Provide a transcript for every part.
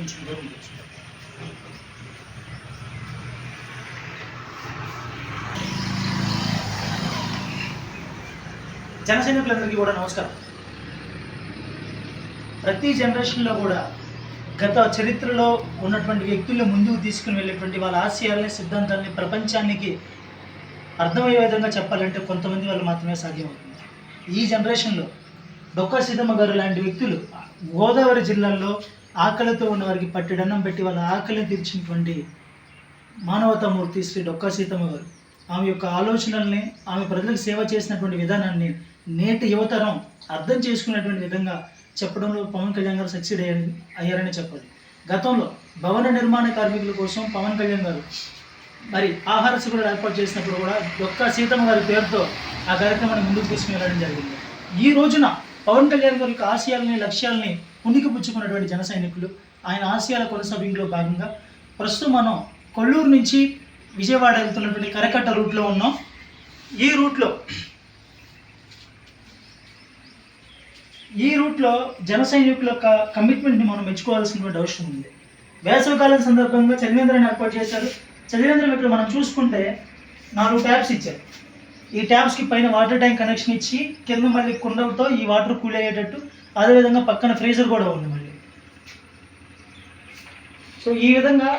కొంచెం దూరం జన సైనికులందరికీ కూడా నమస్కారం. ప్రతి జనరేషన్లో కూడా గత చరిత్రలో ఉన్నటువంటి వ్యక్తుల్ని ముందుకు తీసుకుని వెళ్ళేటువంటి వాళ్ళ ఆశయాలని సిద్ధాంతాలని ప్రపంచానికి అర్థమయ్యే విధంగా చెప్పాలంటే కొంతమంది వాళ్ళు మాత్రమే సాధ్యమవుతుంది. ఈ జనరేషన్లో డొక్కా సీతమ్మ గారు లాంటి వ్యక్తులు గోదావరి జిల్లాల్లో ఆకలితో ఉన్న వారికి పట్టెడన్నం పెట్టి వాళ్ళ ఆకలిని తీర్చినటువంటి మానవతామూర్తి శ్రీ డొక్కా సీతమ్మ గారు ఆమె యొక్క ఆలోచనల్ని ఆమె ప్రజలకు సేవ చేసినటువంటి విధానాన్ని నేటి యువతరం అర్థం చేసుకునేటువంటి విధంగా చెప్పడంలో పవన్ కళ్యాణ్ గారు సక్సీడ్ అయ్యారని అయ్యారని చెప్పాలి. గతంలో భవన నిర్మాణ కార్మికుల కోసం పవన్ కళ్యాణ్ గారు మరి ఆహార శిబిరాలు ఏర్పాటు చేసినప్పుడు కూడా డొక్కా సీతమ్మ గారి పేరుతో ఆ కార్యక్రమాన్ని ముందుకు తీసుకుని వెళ్ళడం జరిగింది. ఈ రోజున పవన్ కళ్యాణ్ గారి యొక్క ఆశయాలని లక్ష్యాలని పుణికిపుచ్చుకున్నటువంటి జన సైనికులు. ఆయన ఆశయాల కొనసాగింపులో భాగంగా ప్రస్తుతం మనం కొల్లూరు నుంచి విజయవాడ వెళ్తున్నటువంటి కరకట్ట రూట్లో ఉన్నాం. ఈ రూట్లో ఈ రూట్లో జన సైనికుల యొక్క కమిట్మెంట్ని మనం మెచ్చుకోవాల్సినటువంటి అవసరం ఉంది. వేసవికాలం సందర్భంగా చలివేంద్రాన్ని ఏర్పాటు చేశారు. చలివేంద్రం ఇక్కడ మనం చూసుకుంటే నాలుగు ట్యాబ్స్ ఇచ్చారు. ఈ ట్యాప్స్కి పైన వాటర్ ట్యాంక్ కనెక్షన్ ఇచ్చి కింద మళ్ళీ కుండలతో ఈ వాటర్ కూల్ అయ్యేటట్టు అదేవిధంగా పక్కన ఫ్రీజర్ కూడా ఉంది మళ్ళీ. సో ఈ విధంగా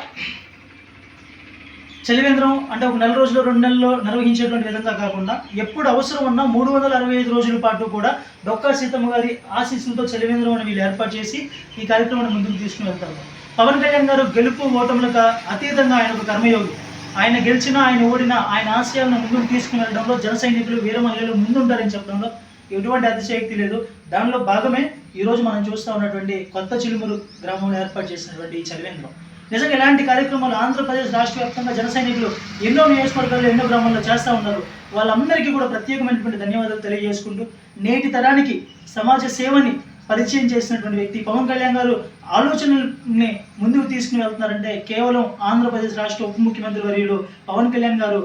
చలివేంద్రం అంటే ఒక నెల రోజులు రెండు నెలల్లో నిర్వహించేటువంటి విధంగా కాకుండా ఎప్పుడు అవసరం ఉన్నా మూడు వందల అరవై ఐదు రోజుల పాటు కూడా డొక్కా సీతమ్మ గారి ఆశీస్సులతో చలివేంద్రం అని వీళ్ళు ఏర్పాటు చేసి ఈ కార్యక్రమాన్ని ముందుకు తీసుకుని వెళ్తారు. పవన్ కళ్యాణ్ గారు గెలుపు ఓటములకు అతీతంగా ఆయన ఒక కర్మయోగి. ఆయన గెలిచినా ఆయన ఓడినా ఆయన ఆశయాలను ముందుకు తీసుకుని వెళ్ళడంలో జన సైనికులు వీర మహిళలు ముందుంటారని చెప్పడంలో ఎటువంటి అతిశయక్తి లేదు. దానిలో భాగమే ఈరోజు మనం చూస్తూ ఉన్నటువంటి కొత్త చిలుమురు గ్రామంలో ఏర్పాటు చేసినటువంటి ఈ చలివేంద్రం. నిజంగా ఇలాంటి కార్యక్రమాలు ఆంధ్రప్రదేశ్ రాష్ట్ర వ్యాప్తంగా జన సైనికులు ఎన్నో నియోజకవర్గాల్లో ఎన్నో గ్రామాల్లో చేస్తూ ఉన్నారు. వాళ్ళందరికీ కూడా ప్రత్యేకమైనటువంటి ధన్యవాదాలు తెలియజేసుకుంటూ నేటి తరానికి సమాజ సేవని పరిచయం చేసినటువంటి వ్యక్తి. పవన్ కళ్యాణ్ గారు ఆలోచనల్ని ముందుకు తీసుకుని వెళ్తున్నారంటే కేవలం ఆంధ్రప్రదేశ్ రాష్ట్ర ఉప ముఖ్యమంత్రి వర్యులు పవన్ కళ్యాణ్ గారు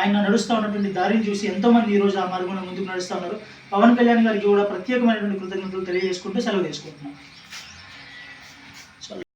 ఆయన నడుస్తూ ఉన్నటువంటి దారిని చూసి ఎంతో మంది ఈ రోజు ఆ మార్గంలో ముందుకు నడుస్తూ ఉన్నారు. పవన్ కళ్యాణ్ గారికి కూడా ప్రత్యేకమైనటువంటి కృతజ్ఞతలు తెలియజేసుకుంటూ సెలవు తీసుకుంటున్నాను